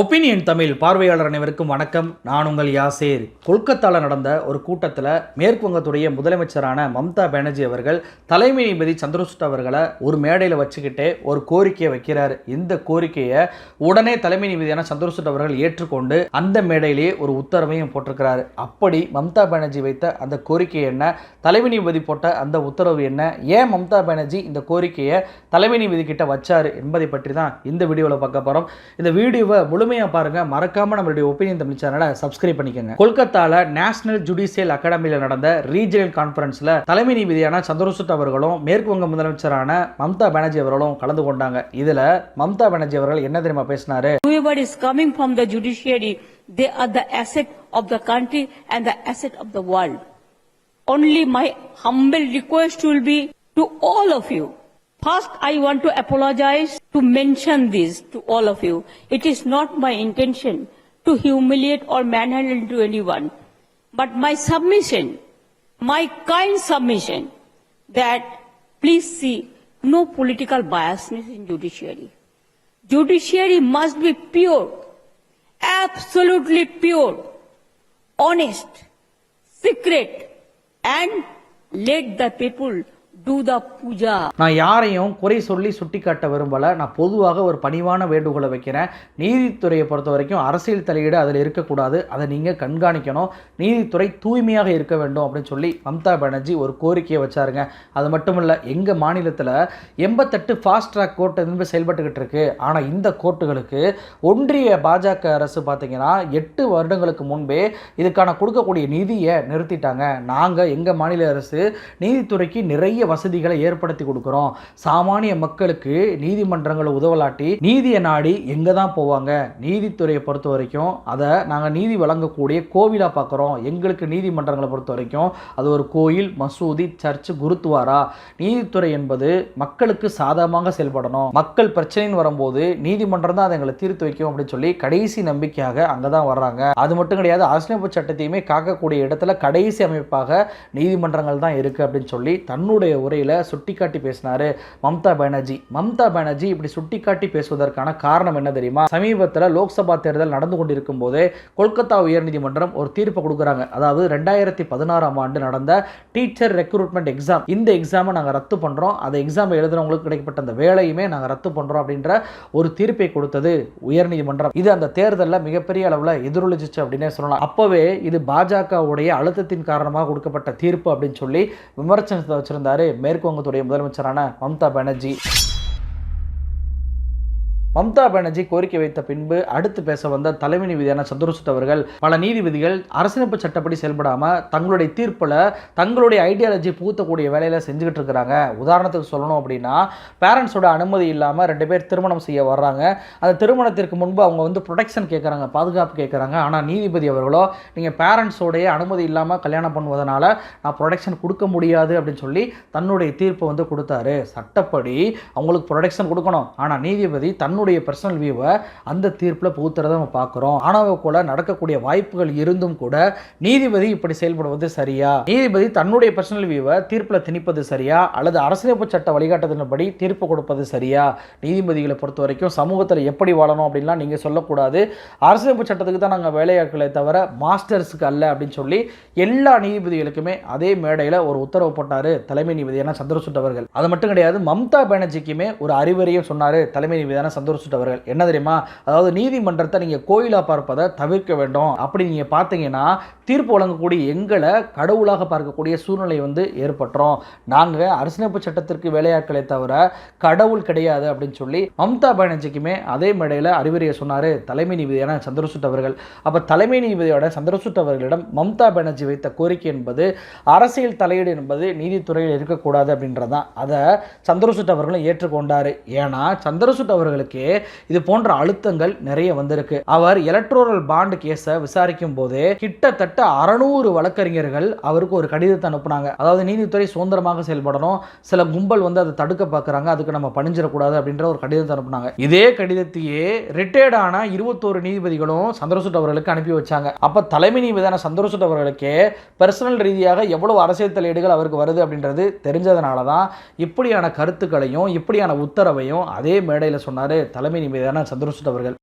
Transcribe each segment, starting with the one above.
Opinion Tamil பார்வையாளர் அனைவருக்கும் வணக்கம். நான் உங்கள் யாசேர். கொல்கத்தாவில் நடந்த ஒரு கூட்டத்தில் மேற்கு வங்கத்துடைய முதலமைச்சரான மம்தா பானர்ஜி அவர்கள் தலைமை நீதிபதி சந்திரசூட் அவர்களை ஒரு மேடையில் வச்சுக்கிட்டே ஒரு கோரிக்கையை வைக்கிறார். இந்த கோரிக்கையை உடனே தலைமை நீதிபதியான சந்திரசூட் அவர்கள் ஏற்றுக்கொண்டு அந்த மேடையிலேயே ஒரு உத்தரவையும் போட்டிருக்கிறாரு. அப்படி மம்தா பானர்ஜி வைத்த அந்த கோரிக்கை என்ன? தலைமை நீதிபதி போட்ட அந்த உத்தரவு என்ன? ஏன் மம்தா பானர்ஜி இந்த கோரிக்கையை தலைமை நீதிபதி கிட்ட வச்சார் என்பதை பற்றி தான் இந்த வீடியோவில் பார்க்க போகிறோம் இந்த வீடியோவை முழுமையாக பாருங்கள் மறக்காமல் நம்மளுடைய ஒப்பீனியன் தமிழ் சேனலை சப்ஸ்கிரைப் பண்ணிக்கோங்க கொல்கத்தாவில் நேஷனல் ஜுடிஷியல் அகாடமியில் நடந்த ரீஜனல் கான்ஃபரன்ஸில் தலைமை நீதியான சந்திரசூட் அவர்களும் மேற்கு வங்க முதலமைச்சரான மம்தா பானர்ஜி அவர்களும் கலந்து கொண்டாங்க இதில் மம்தா பானர்ஜி அவர்கள் என்ன தெரியுமா பேசினாரு whoever is coming from the judiciary, they are the asset of the country and the asset of the world. Only my humble request will be to all of you. First, I want to apologize to mention this to all of you. It is not my intention to humiliate or manhandle to anyone. But my submission, my kind submission, that please see no political biasness in judiciary. Judiciary must be pure, absolutely pure, honest, secret, and let the people do the நான் யாரையும் குறை சொல்லி சுட்டிக்காட்ட விரும்பல. நான் பொதுவாக ஒரு பணிவான வேண்டுகோளை வைக்கிறேன். நீதித்துறையை பொறுத்த வரைக்கும் அரசியல் தலையீடு அதில் இருக்கக்கூடாது. அதை நீங்கள் கண்காணிக்கணும். நீதித்துறை தூய்மையாக இருக்க வேண்டும் அப்படின்னு சொல்லி மம்தா பானர்ஜி ஒரு கோரிக்கையை வச்சாருங்க. அது மட்டும் இல்லை எங்கள் மாநிலத்தில் எண்பத்தெட்டு ஃபாஸ்ட் ட்ராக் கோர்ட் வந்து செயல்பட்டுக்கிட்டு இருக்கு. ஆனால் இந்த கோர்ட்டுகளுக்கு ஒன்றிய பாஜக அரசு பார்த்தீங்கன்னா எட்டு வருடங்களுக்கு முன்பே இதுக்கான கொடுக்கக்கூடிய நிதியை நிறுத்திட்டாங்க. நாங்கள் எங்கள் மாநில அரசு நீதித்துறைக்கு நிறைய வசதிகளை ஏற்படுத்தி கொடுக்குறோம். சாமானிய மக்களுக்கு நீதிமன்றங்களை உதவலாட்டி நீதியை நாடி எங்கே தான் போவாங்க? நீதித்துறையை பொறுத்த வரைக்கும் அதை நாங்கள் நீதி வழங்கக்கூடிய கோவிலாக பார்க்குறோம் எங்களுக்கு நீதிமன்றங்களை பொறுத்த வரைக்கும் அது ஒரு கோயில் மசூதி சர்ச் குருத்துவாரா? நீதித்துறை என்பது மக்களுக்கு சாதகமாக செயல்படணும். மக்கள் பிரச்சனைன்னு வரும்போது நீதிமன்றம் தான் அதை எங்களை தீர்த்து வைக்கும் அப்படின்னு சொல்லி கடைசி நம்பிக்கையாக அங்கே தான் வர்றாங்க. அது மட்டும் கிடையாது அரசியலமைப்பு சட்டத்தையுமே காக்கக்கூடிய இடத்துல கடைசி அமைப்பாக நீதிமன்றங்கள் தான் இருக்குது அப்படின்னு சொல்லி தன்னுடைய உரையில் சுட்டிக்காட்டி பேசினாரு மம்தா பானர்ஜி. மம்தா பானர்ஜி இப்படி சுட்டிக்காட்டி பேசுவதற்கான காரணம் என்ன தெரியுமா? சமீபத்தில் லோக்சபா தேர்தல் நடந்து கொண்டிருக்கும் போதே கொல்கத்தா உயர்நீதிமன்றம் ஒரு தீர்ப்பு கொடுக்குறாங்க. அதாவது ரெண்டாயிரத்தி பதினாறாம் ஆண்டு நடந்த டீச்சர் ரெக்ரூட்மெண்ட் எக்ஸாம் இந்த எக்ஸாமை நாங்கள் ரத்து பண்ணுறோம் அந்த எக்ஸாம் எழுதுறவங்களுக்கு கிடைக்கப்பட்ட அந்த வேலையுமே நாங்கள் ரத்து பண்ணுறோம் அப்படின்ற ஒரு தீர்ப்பை கொடுத்தது உயர்நீதிமன்றம். இது அந்த தேர்தலில் மிகப்பெரிய அளவில் எதிரொலிச்சிச்சு அப்படின்னே சொல்லலாம். அப்போவே இது பாஜகவுடைய அழுத்தத்தின் காரணமாக கொடுக்கப்பட்ட தீர்ப்பு அப்படின்னு சொல்லி விமர்சனத்தை வச்சிருந்தாரு மேற்கு வங்கத்துடைய முதலமைச்சரான மம்தா பானர்ஜி. மம்தா பானர்ஜி கோரிக்கை வைத்த பின்பு அடுத்து பேச வந்த தலைமை நீதியான சந்திரசூட் அவர்கள் பல நீதிபதிகள் அரசியலமைப்பு சட்டப்படி செயல்படாமல் தங்களுடைய தீர்ப்பில் தங்களுடைய ஐடியாலஜி பூத்தக்கூடிய வேலையில் செஞ்சுக்கிட்டு இருக்கிறாங்க. உதாரணத்துக்கு சொல்லணும் அப்படின்னா பேரண்ட்ஸோட அனுமதி இல்லாமல் ரெண்டு பேர் திருமணம் செய்ய வர்றாங்க. அந்த திருமணத்திற்கு முன்பு அவங்க வந்து ப்ரொடெக்ஷன் கேட்குறாங்க பாதுகாப்பு கேட்குறாங்க ஆனால் நீதிபதி அவர்களோ நீங்கள் பேரண்ட்ஸோடைய அனுமதி இல்லாமல் கல்யாணம் பண்ணுவதனால நான் ப்ரொடெக்ஷன் கொடுக்க முடியாது அப்படின்னு சொல்லி தன்னுடைய தீர்ப்பை வந்து கொடுத்தாரு. சட்டப்படி அவங்களுக்கு ப்ரொடெக்ஷன் கொடுக்கணும். ஆனால் நீதிபதி தன்னுடைய அவனுடைய பர்சனல் வியூவை அந்த தீர்ப்பில் புகுத்துறதை நம்ம பார்க்குறோம் ஆணவ கூட நடக்கக்கூடிய வாய்ப்புகள் இருந்தும் கூட நீதிபதி இப்படி செயல்படுவது சரியா? நீதிபதி தன்னுடைய பர்சனல் வியூவை தீர்ப்பில் திணிப்பது சரியா? அல்லது அரசியலமைப்பு சட்ட வழிகாட்டுதலின்படி தீர்ப்பு கொடுப்பது சரியா? நீதிபதிகளை பொறுத்த வரைக்கும் சமூகத்தில் எப்படி வாழணும் அப்படின்லாம் நீங்கள் சொல்லக்கூடாது. அரசியலமைப்பு சட்டத்துக்கு தான் நாங்கள் வேலையாட்களை தவிர மாஸ்டர்ஸுக்கு அல்ல அப்படின்னு சொல்லி எல்லா நீதிபதிகளுக்குமே அதே மேடையில் ஒரு உத்தரவு போட்டார் தலைமை நீதிபதியான சந்திரசூட் அவர்கள். அது மட்டும் கிடையாது மம்தா பானர்ஜிக்குமே ஒரு அறிவுரையும் சொன்னார் தலைமை நீதிபதியான சந்திர சந்திரசூட் அவர்கள் என்ன தெரியுமா? அதாவது நீதிமன்றத்தை நீங்கள் கோயிலாக பார்ப்பதை தவிர்க்க வேண்டும். அப்படி நீங்கள் பார்த்தீங்கன்னா தீர்ப்பு வழங்கக்கூடிய எங்களை கடவுளாக பார்க்கக்கூடிய சூழ்நிலை வந்து ஏற்பட்டுரும். நாங்கள் அரசியலமைப்பு சட்டத்திற்கு வேலையாட்களை தவிர கடவுள் கிடையாது அப்படின்னு சொல்லி மம்தா பானர்ஜிக்குமே அதே மேடையில் அறிவுரையை சொன்னார் தலைமை நீதியான சந்திரசூட் அவர்கள் அப்போ தலைமை நீதிபதியோட சந்திரசூட் அவர்களிடம் மம்தா பானர்ஜி வைத்த கோரிக்கை என்பது அரசியல் தலையீடு என்பது நீதித்துறையில் இருக்கக்கூடாது அப்படின்றதான். அதை சந்திரசூட் அவர்களும் ஏற்றுக்கொண்டார். ஏன்னா சந்திரசூட் அவர்களுக்கு இது போன்ற அழுத்தங்கள் நிறைய வந்திருக்கு. அவர் எலக்ட்ரோரல் பாண்ட் கேஸை விசாரிக்கும் போது கிட்டத்தட்ட அறநூறு வழக்கறிஞர்கள் அவருக்கு ஒரு கடிதத்தை அனுப்புனாங்க. அதாவது நீதித்துறை சுதந்திரமாக செயல்படணும். சில கும்பல் வந்து அதை தடுக்க பார்க்குறாங்க. அதுக்கு நம்ம பணிஞ்சிடக்கூடாது அப்படின்ற ஒரு கடிதத்தை அனுப்புனாங்க. இதே கடிதத்தையே ரிட்டையர்டான இருபத்தோரு நீதிபதிகளும் சந்திரசூட் அவர்களுக்கு அனுப்பி வச்சாங்க. அப்போ தலைமை நீதிபதியான சந்திரசூட் அவர்களுக்கு பர்சனல் ரீதியாக எவ்வளவு அரசியல் தலையீடுகள் அவருக்கு வருது அப்படின்றது தெரிஞ்சதுனால தான் இப்படியான கருத்துக்களையும் இப்படியான உத்தரவையும் அதே மேடையில் சொன்னார் தலைமை நீதிபதியான சந்திரசூட் அவர்கள்.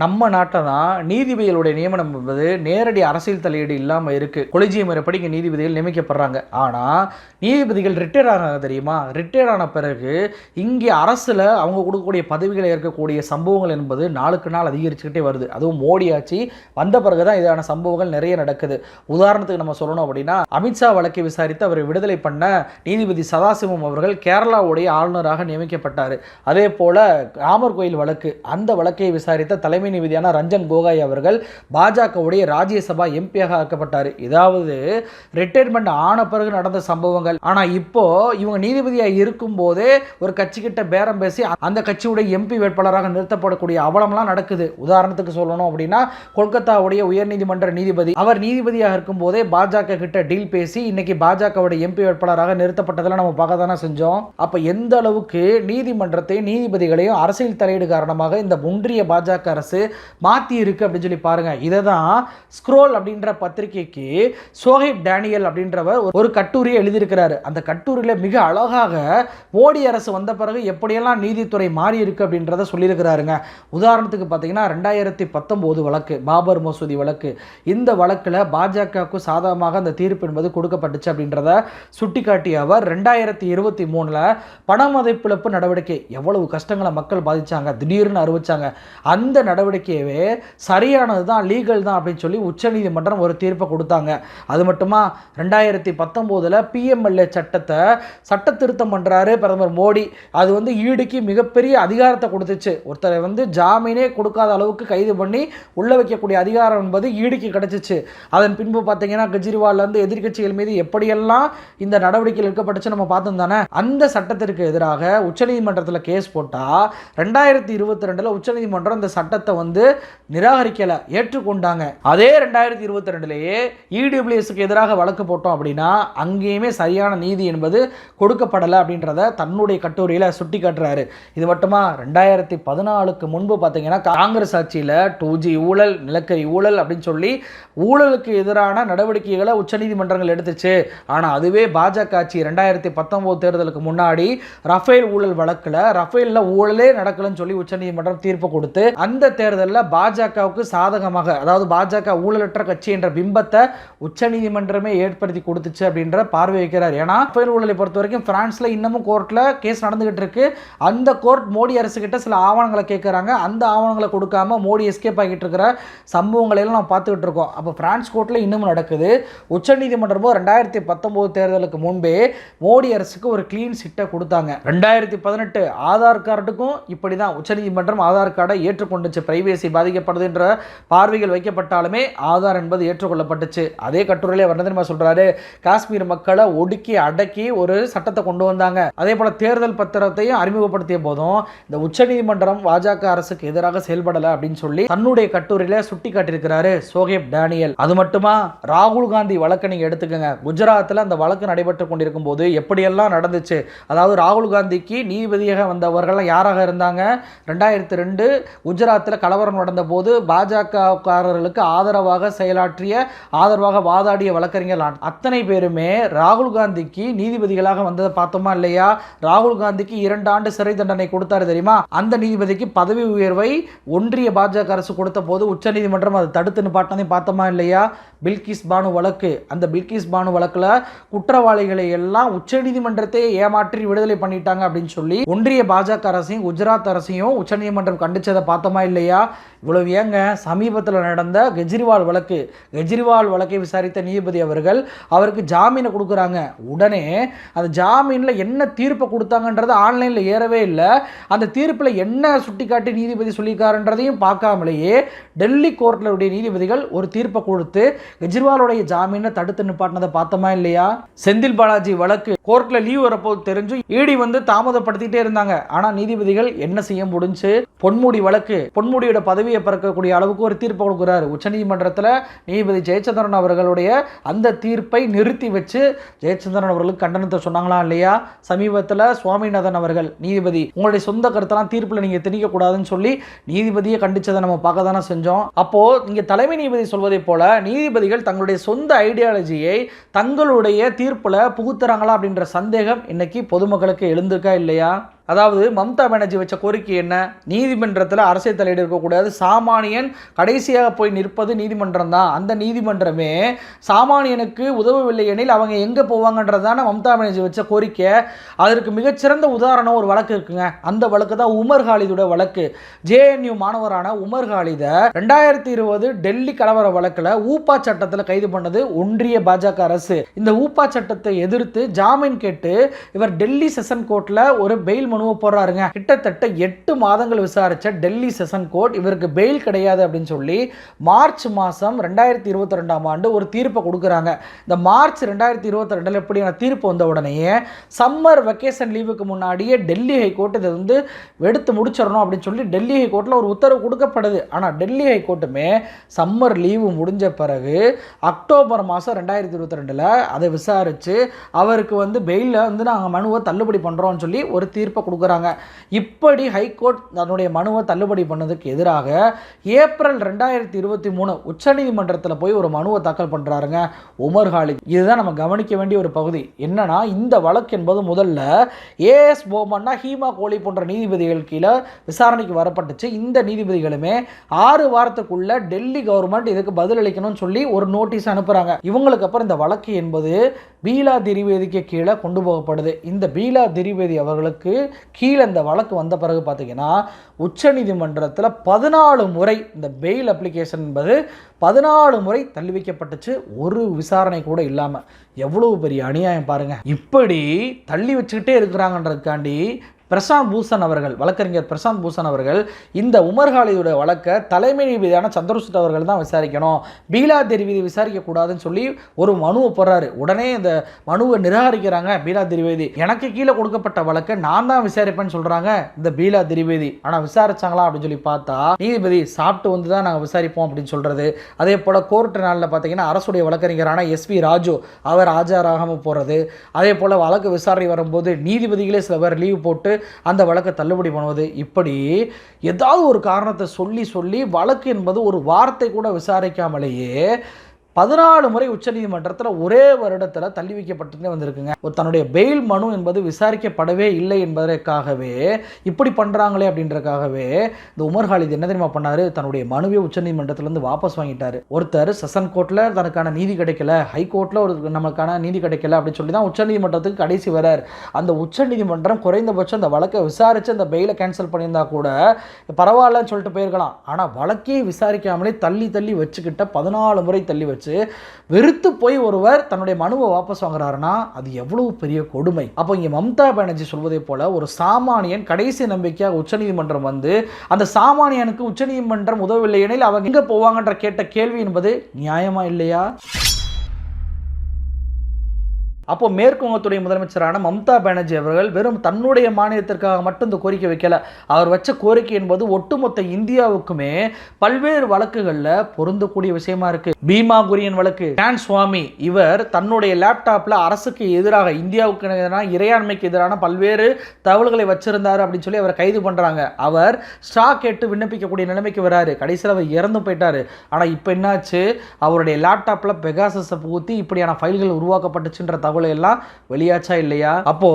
நம்ம நாட்டை தான் நீதிபதிகளுடைய நியமனம் என்பது நேரடி அரசியல் தலையீடு இல்லாமல் இருக்குது கொலிஜியம் முறைப்படி இங்கே நீதிபதிகள் நியமிக்கப்படுறாங்க. ஆனால் நீதிபதிகள் ரிட்டையர் ஆனாங்க தெரியுமா? ரிட்டையர் ஆன பிறகு இங்கே அரசில் அவங்க கொடுக்கக்கூடிய பதவிகளை இருக்கக்கூடிய சம்பவங்கள் என்பது நாளுக்கு நாள் அதிகரிச்சுக்கிட்டே வருது. அதுவும் மோடி ஆட்சி வந்த பிறகு தான் இதான சம்பவங்கள் நிறைய நடக்குது. உதாரணத்துக்கு நம்ம சொல்லணும் அப்படின்னா அமித்ஷா வழக்கை விசாரித்து அவரை விடுதலை பண்ண நீதிபதி சதாசிவம் அவர்கள் கேரளாவுடைய ஆளுநராக நியமிக்கப்பட்டார். அதே போல் ராமர் கோயில் வழக்கு அந்த வழக்கை விசாரித்த தலைமை தலைமை நீதியான ரஞ்சன் கோகாய் அவர்கள் பாஜகவுடைய ராஜ்யசபா எம்பியாக ஆக்கப்பட்டார். இதாவது ரிட்டையர்மெண்ட் ஆன பிறகு நடந்த சம்பவங்கள். ஆனால் இப்போ இவங்க நீதிபதியாக இருக்கும் போதே ஒரு கட்சிக்கிட்ட பேரம் பேசி அந்த கட்சியுடைய எம்பி வேட்பாளராக நிறுத்தப்படக்கூடிய அவலம்லாம் நடக்குது. உதாரணத்துக்கு சொல்லணும் அப்படின்னா கொல்கத்தாவுடைய உயர்நீதிமன்ற நீதிபதி. அவர் நீதிபதியாக இருக்கும் போதே பாஜக கிட்ட டீல் பேசி இன்னைக்கு பாஜகவுடைய எம்பி வேட்பாளராக நிறுத்தப்பட்டதெல்லாம் நம்ம பார்க்க தானே செஞ்சோம். அப்போ எந்த அளவுக்கு நீதிமன்றத்தை நீதிபதிகளையும் அரசியல் தலையீடு காரணமாக இந்த ஒன்றிய பாஜக அரசு மாற்றி இருக்கு அப்படின்னு சொல்லி பாருங்க. இதை தான் ஸ்க்ரோல் அப்படின்ற பத்திரிகைக்கு சோஹிப் டேனியல் அப்படின்றவர் ஒரு- கட்டுரையை எழுதியிருக்கிறாரு. அந்த கட்டுரையில் மிக அழகாக மோடி அரசு வந்த பிறகு எப்படியெல்லாம் நீதித்துறை மாறி இருக்கு அப்படின்றத சொல்லியிருக்கிறாருங்க. உதாரணத்துக்கு பார்த்தீங்கன்னா ரெண்டாயிரத்தி பத்தொம்போது வழக்கு பாபர் மசூதி வழக்கு இந்த வழக்கில் பாஜகவுக்கு சாதகமாக அந்த தீர்ப்பு என்பது கொடுக்கப்பட்டுச்சு அப்படின்றத சுட்டிக்காட்டிய அவர் ரெண்டாயிரத்தி இருபத்தி மூணில் பண மதிப்பிழப்பு நடவடிக்கை எவ்வளவு கஷ்டங்களை மக்கள் பாதித்தாங்க திடீர்னு அறிவிச்சாங்க. அந்த நடவடிக்கையவே சரியானது தான் லீகல் தான் அப்படின்னு சொல்லி உச்சநீதிமன்றம் ஒரு தீர்ப்பை கொடுத்தாங்க. அது மட்டுமா? ரெண்டாயிரத்தி பத்தொம்போதில் பிஎம்எல்ஏ சட்டத்தை சட்ட திருத்தம் பண்ணுறாரு பிரதமர் மோடி. அது வந்து ஈடுக்கு மிகப்பெரிய அதிகாரத்தை கொடுத்துச்சு. ஒருத்தரை வந்து ஜாமீனே கொடுக்காத அளவுக்கு கைது பண்ணி உள்ள வைக்கக்கூடிய அதிகாரம் என்பது ஈடுக்கு கிடைச்சிச்சு. அதன் பின்பு பார்த்தீங்கன்னா கெஜ்ரிவால்லேருந்து எதிர்க்கட்சிகள் மீது எப்படியெல்லாம் இந்த நடவடிக்கைகள் எடுக்கப்பட்டுச்சு நம்ம பார்த்தோம் தானே? அந்த சட்டத்திற்கு எதிராக உச்சநீதிமன்றத்தில் கேஸ் போட்டால் ரெண்டாயிரத்தி இருபத்தி ரெண்டில் உச்சநீதிமன்றம் இந்த சட்டத்தை வந்து நிராகரிக்கலை ஏற்றுக்கொண்டாங்க. அதே ரெண்டாயிரத்தி இருபத்தி ரெண்டுலேயே இடபிள்யூஎஸ்க்கு எதிராக வழக்கு போட்டோம் அப்படின்னா அங்கேயுமே சரியான நீதி என்பது கொடுக்கப்படலை அப்படின்றத தன்னுடைய கட்டுரையில் சுட்டி காட்டுறாரு இது மட்டுமா ரெண்டாயிரத்தி பதினாலுக்கு முன்பு பார்த்தீங்கன்னா காங்கிரஸ் ஆட்சியில் டூ ஜி ஊழல் நிலக்கரி ஊழல் அப்படின்னு சொல்லி ஊழலுக்கு எதிரான நடவடிக்கைகளை உச்சநீதிமன்றங்கள் எடுத்துச்சு. ஆனால் அதுவே பாஜக ஆட்சி ரெண்டாயிரத்தி பத்தொம்போது தேர்தலுக்கு முன்னாடி ரஃபேல் ஊழல் வழக்கில் ரஃபேலில் ஊழலே நடக்கலன்னு சொல்லி உச்சநீதிமன்றம் தீர்ப்பு கொடுத்து அந்த தேர்தலில் பாஜகவுக்கு சாதகமாக அதாவது பாஜக ஊழலற்ற கட்சி என்ற பிம்பத்தை உச்சநீதிமன்றமே ஏற்படுத்தி கொடுத்துச்சு அப்படின்ற பார்வை வைக்கிறார். ஏன்னா ரஃபேல் ஊழலை பொறுத்த வரைக்கும் ஃப்ரான்ஸில் இன்னமும் கோர்ட்டில் கேஸ் நடந்துகிட்டு இருக்கு. அந்த கோர்ட் மோடி அரசு கிட்ட சில ஆவணங்களை கேட்குறாங்க. அந்த ஆவணங்களை கொடுக்காம மோடி எஸ்கேப் ஆகிட்டு இருக்கிற சம்பவங்களை எல்லாம் நம்ம பார்த்துக்கிட்டு இருக்கோம். அப்போ பிரான்ஸ் கோர்ட்டில் இன்னமும் நடக்குது. உச்சநீதிமன்றமும் ரெண்டாயிரத்தி பத்தொம்போது தேர்தலுக்கு முன்பே மோடி அரசுக்கு ஒரு க்ளீன் சிட்டை கொடுத்தாங்க. ரெண்டாயிரத்தி பதினெட்டு ஆதார் கார்டுக்கும் இப்படி தான் உச்சநீதிமன்றம் ஆதார் கார்டை ஏற்றுக்கொண்டுச்சு பிரைவேசி பாதிக்கப்படுதுன்ற பார்வைகள் வைக்கப்பட்டாலுமே ஆதார் என்பது ஏற்றுக்கொள்ளப்பட்டுச்சு. அதே கட்டுரையிலே வர்ணதன்மா சொல்றாரு காஷ்மீர் மக்களை ஒடுக்கி அடக்கி ஒரு சட்டத்தை கொண்டு வந்தாங்க. அதே போல தேர்தல் பத்திரத்தையும் அறிமுகப்படுத்திய போதும் இந்த உச்சநீதிமன்றம் பாஜக அரசுக்கு எதிராக செயல்படலை அப்படின்னு சொல்லி தன்னுடைய கட்டுரையில சுட்டி காட்டியிருக்கிறாரு சோஹேப் டேனியல். அது மட்டுமா? ராகுல் காந்தி வழக்கை நீங்க எடுத்துக்கோங்க. குஜராத்தில் அந்த வழக்கு நடைபெற்று கொண்டிருக்கும் போது எப்படியெல்லாம் நடந்துச்சு? அதாவது ராகுல் காந்திக்கு நீதிபதியாக வந்தவர்கள் யாராக இருந்தாங்க? ரெண்டாயிரத்தி ரெண்டு குஜராத்தில் கலவரம் நடந்த போது பாஜகக்காரர்களுக்கு ஆதரவாக செயலாற்றிய ஆதரவாக வாதாடிய வழக்கறிஞர் அத்தனை பேருமே ராகுல் காந்திக்கு நீதிபதிகளாக வந்ததை பார்த்தோமா இல்லையா? ராகுல் காந்திக்கு இரண்டு ஆண்டு சிறை தண்டனை கொடுத்தாரு தெரியுமா? அந்த நீதிபதிக்கு பதவி உயர்வை ஒன்றிய பாஜக அரசு கொடுத்த போது உச்சநீதிமன்றம் அதை தடுத்து நிப்பாட்டினதையும் பார்த்தோமா இல்லையா? பில்கிஸ் பானு வழக்கு. அந்த பில்கிஸ் பானு வழக்குல குற்றவாளிகளை எல்லாம் உச்சநீதிமன்றத்தை ஏமாற்றி விடுதலை பண்ணிட்டாங்க அப்படின்னு சொல்லி ஒன்றிய பாஜக அரசையும் குஜராத் அரசையும் உச்சநீதிமன்றம் கண்டிச்சதை பார்த்தோமா இல்லையா? Korea. இவ்வளவு ஏங்க? சமீபத்தில் நடந்த கெஜ்ரிவால் வழக்கு. கெஜ்ரிவால் வழக்கை விசாரித்த நீதிபதி அவர்கள் அவருக்கு ஜாமீனை கொடுக்குறாங்க. உடனே அந்த ஜாமீனில் என்ன தீர்ப்பை கொடுத்தாங்கன்றது ஆன்லைனில் ஏறவே இல்லை. அந்த தீர்ப்பில் என்ன சுட்டிக்காட்டி நீதிபதி சொல்லியிருக்காருன்றதையும் பார்க்காமலேயே டெல்லி கோர்ட்டில் நீதிபதிகள் ஒரு தீர்ப்பை கொடுத்து கெஜ்ரிவாலுடைய ஜாமீனை தடுத்து நிப்பாட்டினதை பார்த்தோமா இல்லையா? செந்தில் பாலாஜி வழக்கு கோர்ட்டில் லீவ் வரப்போது தெரிஞ்சு ஈடி வந்து தாமதப்படுத்திட்டே இருந்தாங்க. ஆனால் நீதிபதிகள் என்ன செய்ய முடிஞ்சு? பொன்முடி வழக்கு பொன்முடியோட பதவி பதவியை பறக்கக்கூடிய அளவுக்கு ஒரு தீர்ப்பு கொடுக்குறாரு. உச்சநீதிமன்றத்தில் நீதிபதி ஜெயச்சந்திரன் அவர்களுடைய அந்த தீர்ப்பை நிறுத்தி வச்சு ஜெயச்சந்திரன் அவர்களுக்கு கண்டனத்தை சொன்னாங்களா இல்லையா? சமீபத்தில் சுவாமிநாதன் அவர்கள் நீதிபதி உங்களுடைய சொந்த கருத்தெல்லாம் தீர்ப்பில் நீங்கள் திணிக்கக்கூடாதுன்னு சொல்லி நீதிபதியை கண்டிச்சதை நம்ம பார்க்க தானே செஞ்சோம். அப்போது இங்கே தலைமை நீதிபதி சொல்வதைப் போல நீதிபதிகள் தங்களுடைய சொந்த ஐடியாலஜியை தங்களுடைய தீர்ப்பில் புகுத்துறாங்களா அப்படின்ற சந்தேகம் இன்னைக்கு பொதுமக்களுக்கு எழுந்திருக்கா இல்லையா? அதாவது மம்தா பானர்ஜி வச்ச கோரிக்கை என்ன? நீதிமன்றத்தில் அரசியல் தலையீடு இருக்கக்கூடாது. சாமானியன் கடைசியாக போய் நிற்பது நீதிமன்றம் தான். அந்த நீதிமன்றமே சாமானியனுக்கு உதவவில்லை எனில் அவங்க எங்கே போவாங்கன்றது தானே மம்தா பானர்ஜி வச்ச கோரிக்கை. அதற்கு மிகச்சிறந்த உதாரணம் ஒரு வழக்கு இருக்குங்க. அந்த வழக்கு தான் உமர் காலிதோட வழக்கு. ஜேஎன்யூ மாணவரான உமர் காலித ரெண்டாயிரத்தி இருபது டெல்லி கலவர வழக்கில் ஊப்பா சட்டத்தில் கைது பண்ணது ஒன்றிய பாஜக அரசு. இந்த ஊப்பா சட்டத்தை எதிர்த்து ஜாமீன் கேட்டு இவர் டெல்லி செஷன் கோர்ட்டில் ஒரு பெயில் மனுவை போடுறாருங்க. கிட்டத்தட்ட எட்டு மாதங்கள் விசாரிச்ச டெல்லி செஷன் கோர்ட் இவருக்கு பெயில் கிடையாது அப்படின்னு சொல்லி மார்ச் மாதம் ரெண்டாயிரத்தி இருபத்தி ரெண்டாம் ஆண்டு ஒரு தீர்ப்பை கொடுக்குறாங்க. இந்த மார்ச் ரெண்டாயிரத்தி இருபத்தி ரெண்டில் எப்படியான தீர்ப்பு வந்த உடனேயே சம்மர் வெக்கேஷன் லீவுக்கு முன்னாடியே டெல்லி ஹைகோர்ட் இதை வந்து எடுத்து முடிச்சிடணும் அப்படின்னு சொல்லி டெல்லி ஹைகோர்ட்டில் ஒரு உத்தரவு கொடுக்கப்படுது. ஆனால் டெல்லி ஹைகோர்ட்டுமே சம்மர் லீவு முடிஞ்ச பிறகு அக்டோபர் மாதம் ரெண்டாயிரத்தி இருபத்தி ரெண்டில் அதை விசாரித்து அவருக்கு வந்து பெயிலில் வந்து நாங்கள் மனுவை தள்ளுபடி பண்ணுறோம்னு சொல்லி ஒரு தீர்ப்பை கொடுக்குறாங்க. இப்படி ஹைகோர்ட் தன்னுடைய மனுவை தள்ளுபடி பண்ணதுக்கு எதிராக ஏப்ரல் ரெண்டாயிரத்தி இருபத்தி மூணு உச்சநீதிமன்றத்தில் போய் ஒரு மனுவை தாக்கல் பண்ணுறாருங்க உமர் ஹாலித். இதுதான் நம்ம கவனிக்க வேண்டிய ஒரு பகுதி. என்னன்னா இந்த வழக்கு என்பது முதல்ல ஏஎஸ் போமன்னா ஹீமா கோலி போன்ற நீதிபதிகள் கீழே விசாரணைக்கு வரப்பட்டுச்சு. இந்த நீதிபதிகளுமே ஆறு வாரத்துக்குள்ள டெல்லி கவர்மெண்ட் இதுக்கு பதிலளிக்கணும்னு சொல்லி ஒரு நோட்டீஸ் அனுப்புகிறாங்க இவங்களுக்கு அப்புறம் இந்த வழக்கு என்பது பீலா திரிவேதிக்கு கீழே கொண்டு போகப்படுது. இந்த பீலா திரிவேதி அவர்களுக்கு கீழே இந்த வழக்கு வந்த பிறகு பார்த்தீங்கன்னா உச்சநீதிமன்றத்தில் பதினாலு முறை இந்த பெயில் அப்ளிகேஷன் என்பது பதினாலு முறை தள்ளி வைக்கப்பட்டுச்சு. ஒரு விசாரணை கூட இல்லாமல் எவ்வளவு பெரிய அநியாயம் பாருங்க. இப்படி தள்ளி வச்சுக்கிட்டே இருக்கிறாங்கன்றதுக்காண்டி பிரசாந்த் பூஷன் அவர்கள் வழக்கறிஞர் பிரசாந்த் பூஷன் அவர்கள் இந்த உமர் காலியோட வழக்கை தலைமை நீதிபதியான சந்திரசூட் அவர்கள் தான் விசாரிக்கணும். பீலா திரிவேதி விசாரிக்கக்கூடாதுன்னு சொல்லி ஒரு மனுவை போடுறாரு. உடனே இந்த மனுவை நிராகரிக்கிறாங்க பீலா திரிவேதி. எனக்கு கீழே கொடுக்கப்பட்ட வழக்கை நான் தான் விசாரிப்பேன்னு சொல்கிறாங்க இந்த பீலா திரிவேதி. ஆனால் விசாரிச்சாங்களா அப்படின்னு சொல்லி பார்த்தா நீதிபதி சாப்பிட்டு வந்து தான் நாங்கள் விசாரிப்போம் அப்படின்னு சொல்கிறது அதே போல் கோர்ட் நாளில் பார்த்தீங்கன்னா அரசுடைய வழக்கறிஞரான எஸ்பி ராஜு அவர் ஆஜராகாமல் போகிறது அதே போல் வழக்கு விசாரணை வரும்போது நீதிபதிகளே சில பேர் லீவ் போட்டு அந்த வழக்கை தள்ளுபடி பண்ணுவது. இப்படி ஏதாவது ஒரு காரணத்தை சொல்லி சொல்லி வழக்கு என்பது ஒரு வார்த்தை கூட விசாரிக்காமலேயே பதினாலு முறை உச்சநீதிமன்றத்தில் ஒரே வருடத்தில் தள்ளி வைக்கப்பட்டுனே வந்திருக்குங்க. ஒரு தன்னுடைய பெயில் மனு என்பது விசாரிக்கப்படவே இல்லை என்பதற்காகவே இப்படி பண்ணுறாங்களே அப்படின்றக்காகவே இந்த உமர் ஹாலித் என்ன தெரியுமா பண்ணாரு? தன்னுடைய மனுவை உச்சநீதிமன்றத்திலேருந்து வாபஸ் வாங்கிட்டார். ஒருத்தர் செஷன் கோர்ட்டில் தனக்கான நீதி கிடைக்கல ஹை கோர்ட்டில் ஒரு நமக்கான நீதி கிடைக்கல அப்படின்னு சொல்லி தான் உச்சநீதிமன்றத்துக்கு கடைசி வரார். அந்த உச்சநீதிமன்றம் குறைந்தபட்சம் அந்த வழக்கை விசாரித்து அந்த பெயிலை கேன்சல் பண்ணியிருந்தா கூட பரவாயில்லன்னு சொல்லிட்டு போயிருக்கலாம். ஆனால் வழக்கே விசாரிக்காமலே தள்ளி தள்ளி வச்சுக்கிட்ட பதினாலு முறை தள்ளி வச்சு வெறுத்து போய் ஒருவர் தன்னுடைய மனுவை வாபஸ் வாங்குறாருன்னா அது எவ்வளவு பெரிய கொடுமை. அப்போ இங்கே மம்தா பானர்ஜி சொல்வதை போல ஒரு சாமானியன் கடைசி நம்பிக்கையாக உச்சநீதிமன்றம் வந்து அந்த சாமானியனுக்கு உச்சநீதிமன்றம் உதவவில்லை எனில் அவங்க எங்கே போவாங்கன்ற கேட்ட கேள்வி என்பது நியாயமா இல்லையா? அப்போ மேற்கு வங்கத்துடைய முதலமைச்சரான மம்தா பானர்ஜி அவர்கள் வெறும் தன்னுடைய மாநிலத்திற்காக மட்டும் இந்த கோரிக்கை வைக்கல. அவர் வச்ச கோரிக்கை என்பது ஒட்டுமொத்த இந்தியாவுக்குமே பல்வேறு வழக்குகளில் பொருந்தக்கூடிய விஷயமா இருக்கு. பீமா குரியன் வழக்கு. டான் சுவாமி இவர் தன்னுடைய லேப்டாப்ல அரசுக்கு எதிராக இந்தியாவுக்கு எதிரான இறையாண்மைக்கு எதிரான பல்வேறு தகவல்களை வச்சிருந்தார் அப்படின்னு சொல்லி அவரை கைது பண்றாங்க. அவர் ஸ்டாக் கேட்டு விண்ணப்பிக்கக்கூடிய நிலைமைக்கு வராரு. கடைசியில் அவர் இறந்து போயிட்டாரு. ஆனால் இப்போ என்னாச்சு? அவருடைய லேப்டாப்ல பெகாசஸை புகுத்தி இப்படியான ஃபைல்கள் உருவாக்கப்பட்டுச்சுன்ற தகவல் எல்லாம் வெளியாச்சா இல்லையா? அப்போ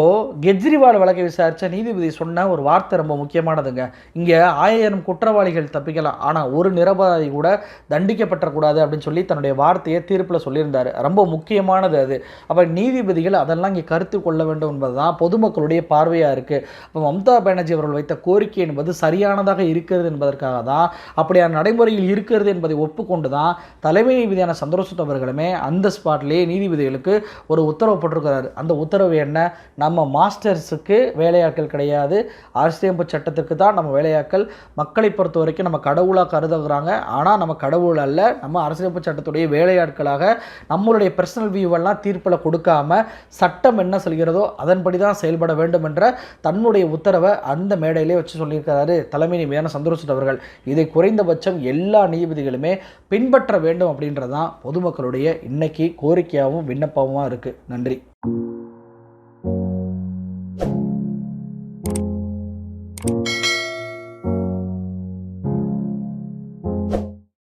கெஜ்ரிவால் வழக்கை விசாரிச்ச நீதிபதி சொன்ன ஒரு வார்த்தை ரொம்ப முக்கியமானதுங்க. இங்க ஆயிரம் குற்றவாளிகள் தப்பிக்கலாம். ஆனா ஒரு நிரபராதி கூட தண்டிக்கப்பட்டக்கூடாது அப்படின்னு சொல்லி தன்னுடைய வார்த்தையை தீர்ப்பில் சொல்லியிருந்தார். ரொம்ப முக்கியமானது அது. அப்போ நீதிபதிகள் அதெல்லாம் இங்கே கருத்து கொள்ள வேண்டும் என்பதுதான் பொதுமக்களுடைய பார்வையாக இருக்குது அப்போ மம்தா பானர்ஜி அவர்கள் வைத்த கோரிக்கை என்பது சரியானதாக இருக்கிறது என்பதற்காக தான் அப்படியான நடைமுறையில் இருக்கிறது என்பதை ஒப்புக்கொண்டு தான் தலைமை நீதிபதியான சந்திரசூட் அவர்களுமே அந்த ஸ்பாட்லேயே நீதிபதிகளுக்கு ஒரு உத்தரவு போட்டிருக்கிறாரு. அந்த உத்தரவு என்ன? நம்ம மாஸ்டர்ஸுக்கு வேலையாட்கள் கிடையாது. அரசியலமைப்பு சட்டத்திற்கு தான் நம்ம வேலையாட்கள். மக்களை பொறுத்த வரைக்கும் நம்ம கடவுளாக கருதுகிறாங்க. ஆனால் நம்ம கடவுள் அல்ல. நம்ம அரசியலமைப்பு சட்டத்துடைய வேலையாட்களாக நம்மளுடைய பர்சனல் வியூவெல்லாம் தீர்ப்பில் கொடுக்காம சட்டம் என்ன சொல்கிறதோ அதன்படி தான் செயல்பட வேண்டும் என்ற தன்னுடைய உத்தரவை அந்த மேடையிலே வச்சு சொல்லியிருக்கிறாரு தலைமை நீதியான சந்திரசூட் அவர்கள். இதை குறைந்தபட்சம் எல்லா நீதிபதிகளுமே பின்பற்ற வேண்டும் அப்படின்றதான் பொதுமக்களுடைய இன்னைக்கு கோரிக்கையாகவும் விண்ணப்பமாக இருக்குது நன்றி.